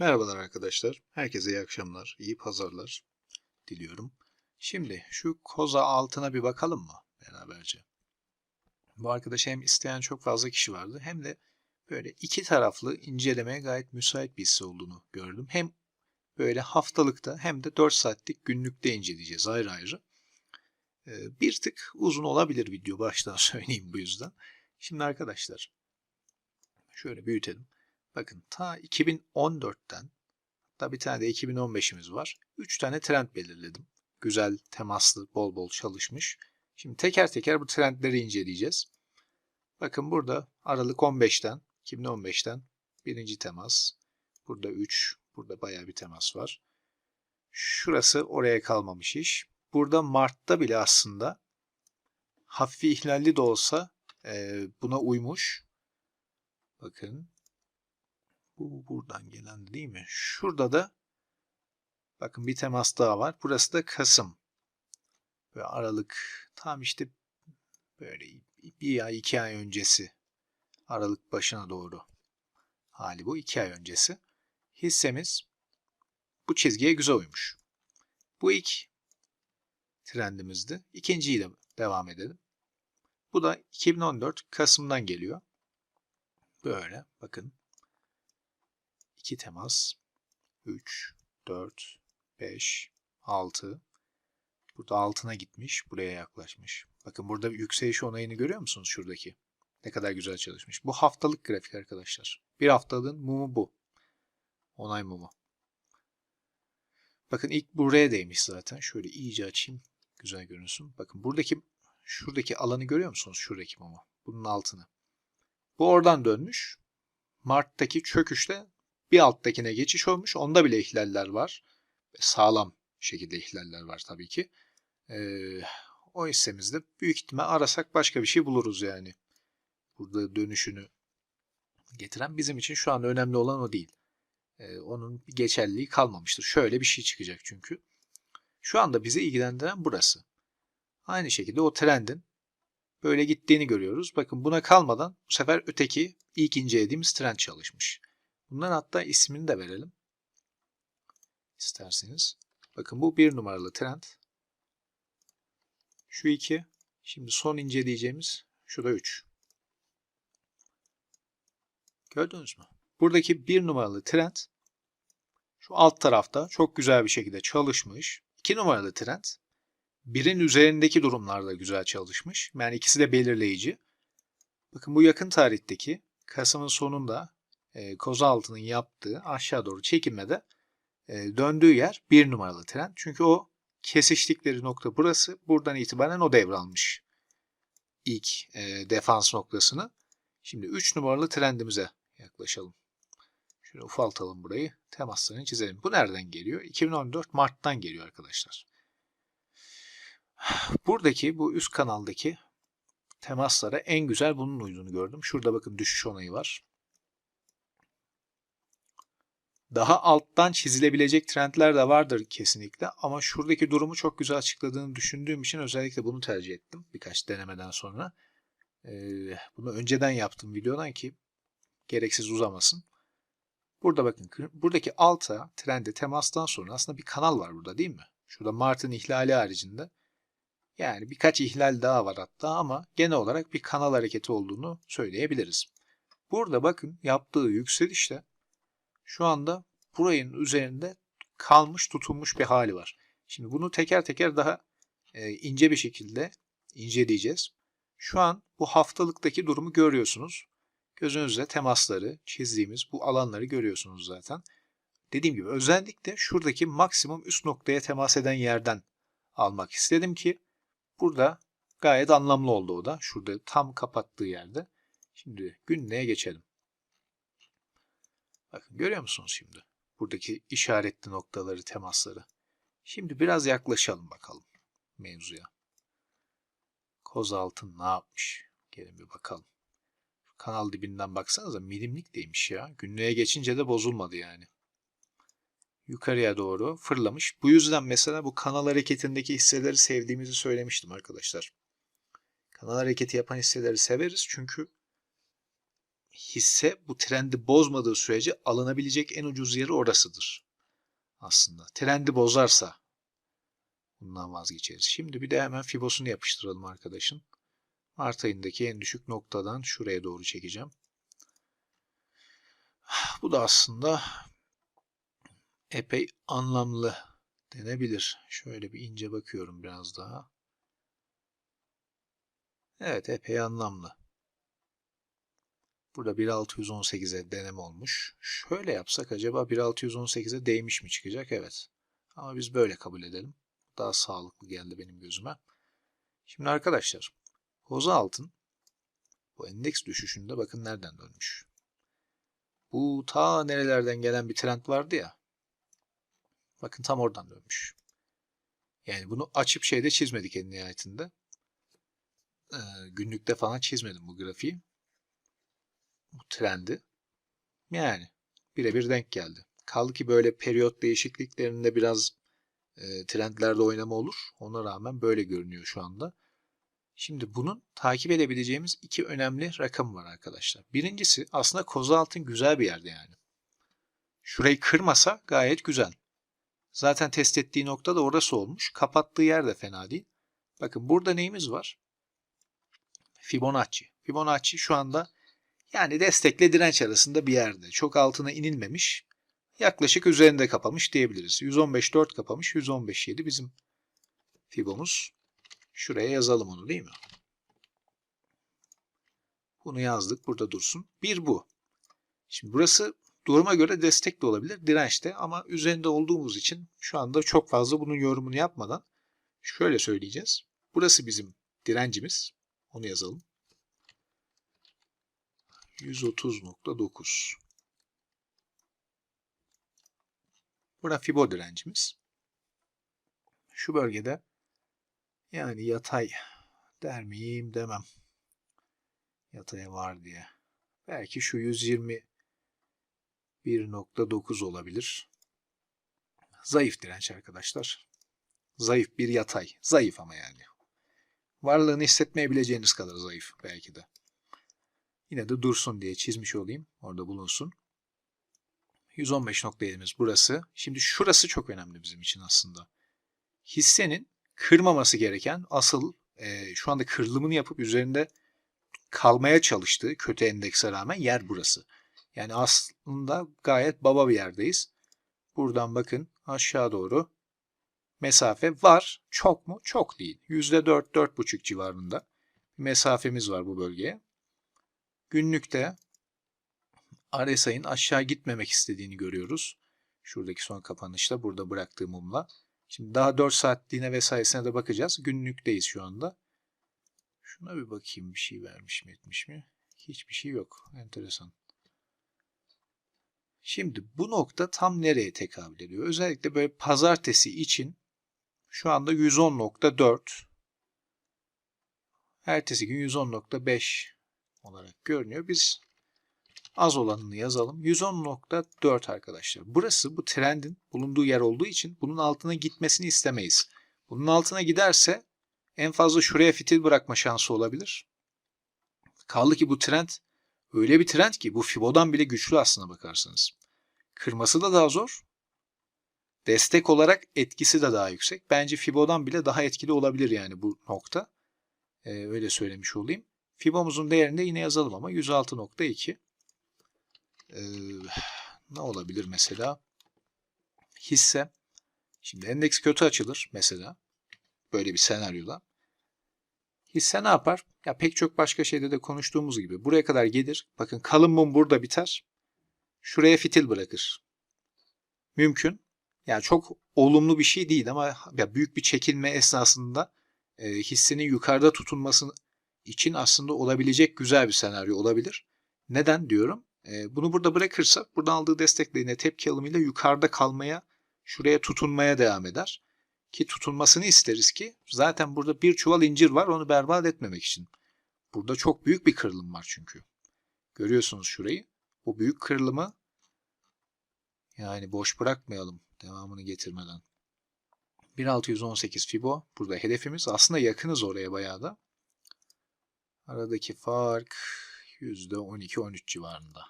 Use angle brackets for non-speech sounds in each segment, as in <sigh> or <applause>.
Merhabalar arkadaşlar. Herkese iyi akşamlar, iyi pazarlar diliyorum. Şimdi şu koza altına bir bakalım mı beraberce? Bu arkadaşı hem isteyen çok fazla kişi vardı hem de böyle iki taraflı incelemeye gayet müsait bir hisse olduğunu gördüm. Hem böyle haftalıkta hem de 4 saatlik günlükte inceleyeceğiz ayrı ayrı. Ee, Bir tık uzun olabilir video baştan <laughs> söyleyeyim bu yüzden. Şimdi arkadaşlar şöyle büyütelim. Bakın ta 2014'ten hatta bir tane de 2015'imiz var. 3 tane trend belirledim. Güzel, temaslı, bol bol çalışmış. Şimdi teker teker bu trendleri inceleyeceğiz. Bakın burada Aralık 15'ten, 2015'ten birinci temas. Burada 3, burada bayağı bir temas var. Şurası oraya kalmamış iş. Burada Mart'ta bile aslında hafif ihlalli de olsa buna uymuş. Bakın bu buradan gelen değil mi? Şurada da bakın bir temas daha var. Burası da Kasım. Ve Aralık tam işte böyle bir ay iki ay öncesi. Aralık başına doğru hali bu. iki ay öncesi. Hissemiz bu çizgiye güzel uymuş. Bu ilk trendimizdi. İkinciyi de devam edelim. Bu da 2014 Kasım'dan geliyor. Böyle bakın 2 temas 3, 4, 5, 6. Burada altına gitmiş. Buraya yaklaşmış. Bakın burada yükseliş onayını görüyor musunuz şuradaki? Ne kadar güzel çalışmış. Bu haftalık grafik arkadaşlar. Bir haftalığın mumu bu. Onay mumu. Bakın ilk buraya değmiş zaten. Şöyle iyice açayım. Güzel görünsün. Bakın buradaki şuradaki alanı görüyor musunuz? Şuradaki mumu. Bunun altını. Bu oradan dönmüş. Mart'taki çöküşte bir alttakine geçiş olmuş. Onda bile ihlaller var. Sağlam şekilde ihlaller var tabii ki. Ee, o hissemizde büyük ihtimal arasak başka bir şey buluruz yani. Burada dönüşünü getiren bizim için şu an önemli olan o değil. Ee, onun bir geçerliliği kalmamıştır. Şöyle bir şey çıkacak çünkü. Şu anda bizi ilgilendiren burası. Aynı şekilde o trendin böyle gittiğini görüyoruz. Bakın buna kalmadan bu sefer öteki ilk incelediğimiz trend çalışmış. Bunların hatta ismini de verelim. İsterseniz. Bakın bu bir numaralı trend. Şu iki. Şimdi son inceleyeceğimiz şu da üç. Gördünüz mü? Buradaki bir numaralı trend şu alt tarafta çok güzel bir şekilde çalışmış. İki numaralı trend birin üzerindeki durumlarda güzel çalışmış. Yani ikisi de belirleyici. Bakın bu yakın tarihteki Kasım'ın sonunda e, koza altının yaptığı aşağı doğru çekilmede e, döndüğü yer bir numaralı trend. Çünkü o kesiştikleri nokta burası. Buradan itibaren o devralmış ilk e, defans noktasını. Şimdi 3 numaralı trendimize yaklaşalım. Şöyle ufaltalım burayı. Temaslarını çizelim. Bu nereden geliyor? 2014 Mart'tan geliyor arkadaşlar. Buradaki bu üst kanaldaki temaslara en güzel bunun uyduğunu gördüm. Şurada bakın düşüş onayı var. Daha alttan çizilebilecek trendler de vardır kesinlikle ama şuradaki durumu çok güzel açıkladığını düşündüğüm için özellikle bunu tercih ettim birkaç denemeden sonra. Bunu önceden yaptım videodan ki gereksiz uzamasın. Burada bakın buradaki alta trende temastan sonra aslında bir kanal var burada değil mi? Şurada Mart'ın ihlali haricinde yani birkaç ihlal daha var hatta ama genel olarak bir kanal hareketi olduğunu söyleyebiliriz. Burada bakın yaptığı yükselişte şu anda burayın üzerinde kalmış tutulmuş bir hali var. Şimdi bunu teker teker daha e, ince bir şekilde inceleyeceğiz. Şu an bu haftalıktaki durumu görüyorsunuz. Gözünüzde temasları, çizdiğimiz bu alanları görüyorsunuz zaten. Dediğim gibi özellikle şuradaki maksimum üst noktaya temas eden yerden almak istedim ki burada gayet anlamlı oldu o da. Şurada tam kapattığı yerde. Şimdi günlüğe geçelim. Bakın görüyor musunuz şimdi? Buradaki işaretli noktaları, temasları. Şimdi biraz yaklaşalım bakalım mevzuya. Koz altın ne yapmış? Gelin bir bakalım. Kanal dibinden baksanıza milimlik değmiş ya. Günlüğe geçince de bozulmadı yani. Yukarıya doğru fırlamış. Bu yüzden mesela bu kanal hareketindeki hisseleri sevdiğimizi söylemiştim arkadaşlar. Kanal hareketi yapan hisseleri severiz çünkü hisse bu trendi bozmadığı sürece alınabilecek en ucuz yeri orasıdır. Aslında trendi bozarsa bundan vazgeçeriz. Şimdi bir de hemen fibosunu yapıştıralım arkadaşın. Mart ayındaki en düşük noktadan şuraya doğru çekeceğim. Bu da aslında epey anlamlı denebilir. Şöyle bir ince bakıyorum biraz daha. Evet epey anlamlı. Burada 1.618'e deneme olmuş. Şöyle yapsak acaba 1.618'e değmiş mi çıkacak? Evet. Ama biz böyle kabul edelim. Daha sağlıklı geldi benim gözüme. Şimdi arkadaşlar koza altın bu endeks düşüşünde bakın nereden dönmüş. Bu ta nerelerden gelen bir trend vardı ya. Bakın tam oradan dönmüş. Yani bunu açıp şeyde çizmedik en nihayetinde. Ee, günlükte falan çizmedim bu grafiği. Bu trendi. Yani birebir denk geldi. Kaldı ki böyle periyot değişikliklerinde biraz e, trendlerde oynama olur. Ona rağmen böyle görünüyor şu anda. Şimdi bunun takip edebileceğimiz iki önemli rakam var arkadaşlar. Birincisi aslında koza altın güzel bir yerde yani. Şurayı kırmasa gayet güzel. Zaten test ettiği nokta da orası olmuş. Kapattığı yer de fena değil. Bakın burada neyimiz var? Fibonacci. Fibonacci şu anda yani destekle direnç arasında bir yerde. Çok altına inilmemiş. Yaklaşık üzerinde kapamış diyebiliriz. 115.4 kapamış. 115.7 bizim Fibomuz. Şuraya yazalım onu değil mi? Bunu yazdık. Burada dursun. Bir bu. Şimdi burası duruma göre destek de olabilir. Direnç de ama üzerinde olduğumuz için şu anda çok fazla bunun yorumunu yapmadan şöyle söyleyeceğiz. Burası bizim direncimiz. Onu yazalım. 130.9 Bura fibo direncimiz. Şu bölgede yani yatay der miyim demem. Yataya var diye. Belki şu 121.9 olabilir. Zayıf direnç arkadaşlar. Zayıf bir yatay. Zayıf ama yani. Varlığını hissetmeyebileceğiniz kadar zayıf belki de. Yine de dursun diye çizmiş olayım. Orada bulunsun. 115.7'miz burası. Şimdi şurası çok önemli bizim için aslında. Hissenin kırmaması gereken asıl e, şu anda kırılımını yapıp üzerinde kalmaya çalıştığı kötü endekse rağmen yer burası. Yani aslında gayet baba bir yerdeyiz. Buradan bakın aşağı doğru mesafe var. Çok mu? Çok değil. %4-4,5 civarında mesafemiz var bu bölgeye. Günlükte RSI'nin aşağı gitmemek istediğini görüyoruz. Şuradaki son kapanışta burada bıraktığım mumla. Şimdi daha 4 saatliğine vesairesine de bakacağız. Günlükteyiz şu anda. Şuna bir bakayım bir şey vermiş mi etmiş mi? Hiçbir şey yok. Enteresan. Şimdi bu nokta tam nereye tekabül ediyor? Özellikle böyle pazartesi için şu anda 110.4 ertesi gün 110.5 olarak görünüyor. Biz az olanını yazalım. 110.4 arkadaşlar. Burası bu trendin bulunduğu yer olduğu için bunun altına gitmesini istemeyiz. Bunun altına giderse en fazla şuraya fitil bırakma şansı olabilir. Kaldı ki bu trend öyle bir trend ki bu Fibo'dan bile güçlü aslına bakarsanız. Kırması da daha zor. Destek olarak etkisi de daha yüksek. Bence Fibo'dan bile daha etkili olabilir yani bu nokta. Ee, öyle söylemiş olayım. Fibomuzun değerini de yine yazalım ama 106.2. Ee, ne olabilir mesela? Hisse. Şimdi endeks kötü açılır mesela. Böyle bir senaryoda. Hisse ne yapar? Ya pek çok başka şeyde de konuştuğumuz gibi buraya kadar gelir. Bakın kalın mum burada biter. Şuraya fitil bırakır. Mümkün. Yani çok olumlu bir şey değil ama ya büyük bir çekilme esnasında e, hissenin yukarıda tutunması için aslında olabilecek güzel bir senaryo olabilir. Neden diyorum? E, bunu burada bırakırsa buradan aldığı destekle tepki alımıyla yukarıda kalmaya, şuraya tutunmaya devam eder. Ki tutunmasını isteriz ki zaten burada bir çuval incir var onu berbat etmemek için. Burada çok büyük bir kırılım var çünkü. Görüyorsunuz şurayı. Bu büyük kırılımı yani boş bırakmayalım devamını getirmeden. 1618 Fibo burada hedefimiz. Aslında yakınız oraya bayağı da. Aradaki fark %12-13 civarında.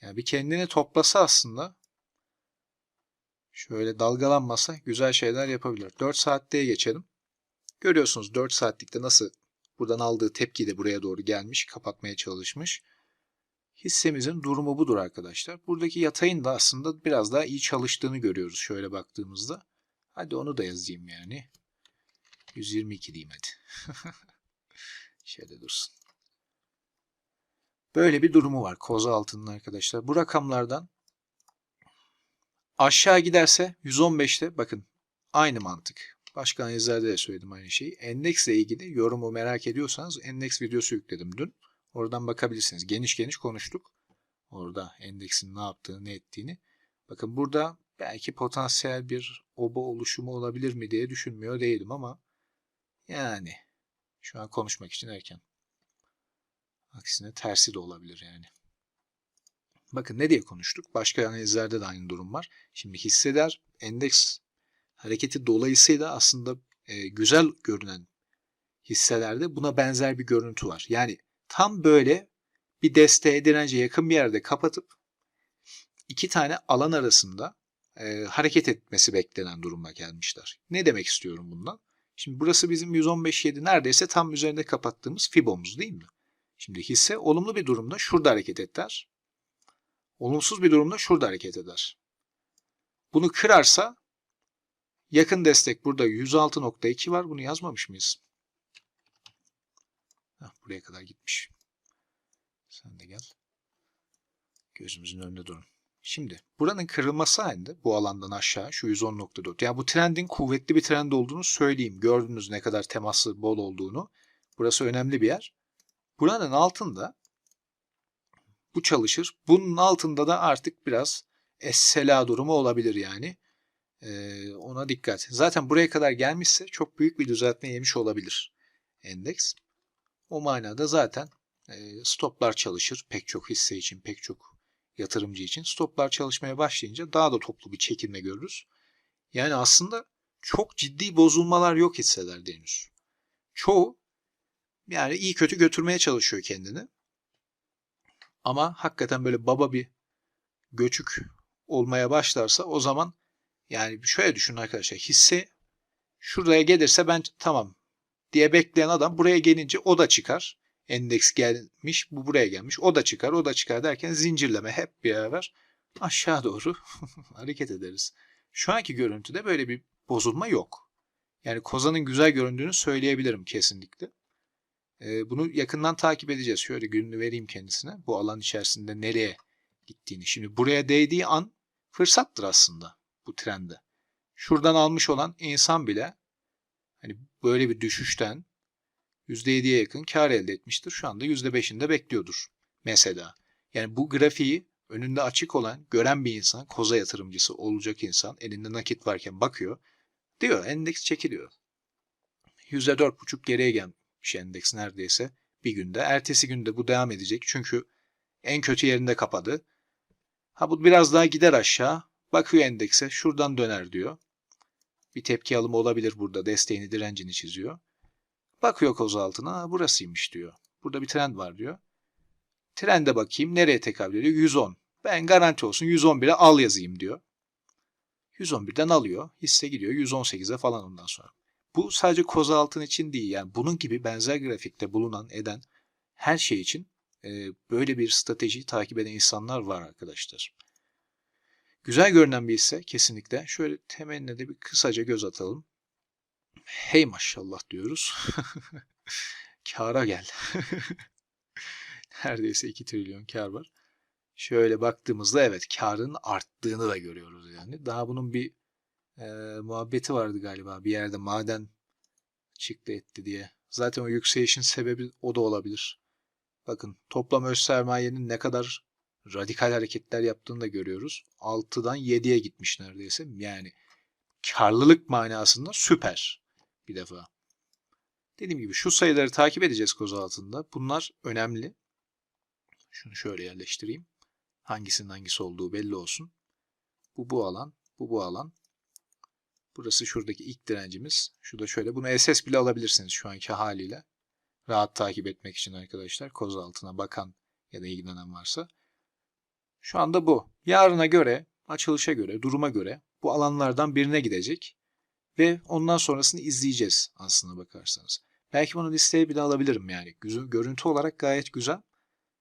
Yani bir kendini toplasa aslında şöyle dalgalanmasa güzel şeyler yapabilir. 4 saatliğe geçelim. Görüyorsunuz 4 saatlikte nasıl buradan aldığı tepki de buraya doğru gelmiş, kapatmaya çalışmış. Hissemizin durumu budur arkadaşlar. Buradaki yatayın da aslında biraz daha iyi çalıştığını görüyoruz şöyle baktığımızda. Hadi onu da yazayım yani. 122 diyeyim hadi. <laughs> şöyle dursun. Böyle bir durumu var koza altının arkadaşlar. Bu rakamlardan aşağı giderse 115'te bakın aynı mantık. Başka analizlerde de söyledim aynı şeyi. Endeksle ilgili yorumu merak ediyorsanız endeks videosu yükledim dün. Oradan bakabilirsiniz. Geniş geniş konuştuk. Orada endeksin ne yaptığını, ne ettiğini. Bakın burada belki potansiyel bir oba oluşumu olabilir mi diye düşünmüyor değilim ama yani şu an konuşmak için erken. Aksine tersi de olabilir yani. Bakın ne diye konuştuk? Başka analizlerde de aynı durum var. Şimdi hisseler endeks hareketi dolayısıyla aslında e, güzel görünen hisselerde buna benzer bir görüntü var. Yani tam böyle bir desteğe dirence yakın bir yerde kapatıp iki tane alan arasında e, hareket etmesi beklenen duruma gelmişler. Ne demek istiyorum bundan? Şimdi burası bizim 115.7 neredeyse tam üzerinde kapattığımız Fibo'muz değil mi? Şimdi hisse olumlu bir durumda şurada hareket eder. Olumsuz bir durumda şurada hareket eder. Bunu kırarsa yakın destek burada 106.2 var. Bunu yazmamış mıyız? Heh, buraya kadar gitmiş. Sen de gel. Gözümüzün önünde durun. Şimdi buranın kırılması halinde bu alandan aşağı şu 110.4. Yani bu trendin kuvvetli bir trend olduğunu söyleyeyim. Gördünüz ne kadar teması bol olduğunu. Burası önemli bir yer. Buranın altında bu çalışır. Bunun altında da artık biraz essela durumu olabilir yani. Ee, ona dikkat. Zaten buraya kadar gelmişse çok büyük bir düzeltme yemiş olabilir endeks. O manada zaten e, stoplar çalışır pek çok hisse için, pek çok yatırımcı için. Stoplar çalışmaya başlayınca daha da toplu bir çekilme görürüz. Yani aslında çok ciddi bozulmalar yok hisselerde henüz. Çoğu yani iyi kötü götürmeye çalışıyor kendini. Ama hakikaten böyle baba bir göçük olmaya başlarsa o zaman yani şöyle düşünün arkadaşlar hisse şuraya gelirse ben tamam diye bekleyen adam buraya gelince o da çıkar. Endeks gelmiş bu buraya gelmiş o da çıkar o da çıkar derken zincirleme hep beraber aşağı doğru <laughs> hareket ederiz. Şu anki görüntüde böyle bir bozulma yok. Yani kozanın güzel göründüğünü söyleyebilirim kesinlikle. Bunu yakından takip edeceğiz. Şöyle gününü vereyim kendisine. Bu alan içerisinde nereye gittiğini. Şimdi buraya değdiği an fırsattır aslında bu trende. Şuradan almış olan insan bile hani böyle bir düşüşten %7'ye yakın kar elde etmiştir. Şu anda %5'inde bekliyordur mesela. Yani bu grafiği önünde açık olan, gören bir insan, koza yatırımcısı olacak insan, elinde nakit varken bakıyor. Diyor endeks çekiliyor. %4,5 geriye gelmiş endeks neredeyse bir günde. Ertesi günde bu devam edecek çünkü en kötü yerinde kapadı. Ha bu biraz daha gider aşağı. Bakıyor endekse şuradan döner diyor. Bir tepki alımı olabilir burada. Desteğini, direncini çiziyor. Bakıyor koz altına. Burasıymış diyor. Burada bir trend var diyor. Trende bakayım nereye tekabül ediyor? 110. Ben garanti olsun 111'e al yazayım diyor. 111'den alıyor. Hisse gidiyor 118'e falan ondan sonra. Bu sadece koz altın için değil. Yani bunun gibi benzer grafikte bulunan eden her şey için e, böyle bir stratejiyi takip eden insanlar var arkadaşlar. Güzel görünen bir hisse kesinlikle. Şöyle temeline de bir kısaca göz atalım. Hey maşallah diyoruz. <laughs> Kara gel. <laughs> Neredeyse 2 trilyon kar var. Şöyle baktığımızda evet karın arttığını da görüyoruz yani. Daha bunun bir e, muhabbeti vardı galiba. Bir yerde maden çıktı etti diye. Zaten o yükselişin sebebi o da olabilir. Bakın toplam öz sermayenin ne kadar radikal hareketler yaptığını da görüyoruz. 6'dan 7'ye gitmiş neredeyse. Yani karlılık manasında süper bir defa. Dediğim gibi şu sayıları takip edeceğiz koz altında. Bunlar önemli. Şunu şöyle yerleştireyim. Hangisinin hangisi olduğu belli olsun. Bu bu alan, bu bu alan. Burası şuradaki ilk direncimiz. Şu da şöyle. Bunu SS bile alabilirsiniz şu anki haliyle. rahat takip etmek için arkadaşlar koza altına bakan ya da ilgilenen varsa. Şu anda bu. Yarına göre, açılışa göre, duruma göre bu alanlardan birine gidecek ve ondan sonrasını izleyeceğiz aslına bakarsanız. Belki bunu listeye bile alabilirim yani. Görüntü olarak gayet güzel.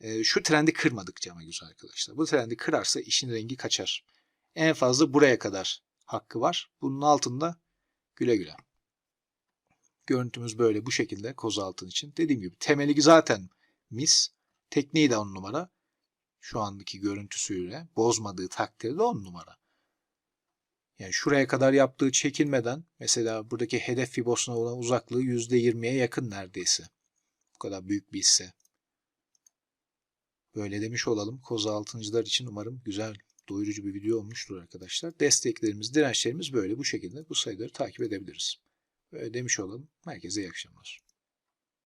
Ee, şu trendi kırmadıkça ama güzel arkadaşlar. Bu trendi kırarsa işin rengi kaçar. En fazla buraya kadar hakkı var. Bunun altında güle güle. Görüntümüz böyle bu şekilde koz altın için. Dediğim gibi temeli zaten mis. Tekniği de on numara. Şu andaki görüntüsüyle bozmadığı takdirde on numara. Yani şuraya kadar yaptığı çekilmeden mesela buradaki hedef fibosuna olan uzaklığı %20'ye yakın neredeyse. Bu kadar büyük bir hisse. Böyle demiş olalım. Koza altıncılar için umarım güzel, doyurucu bir video olmuştur arkadaşlar. Desteklerimiz, dirençlerimiz böyle bu şekilde bu sayıları takip edebiliriz. Böyle demiş olalım. Herkese iyi akşamlar.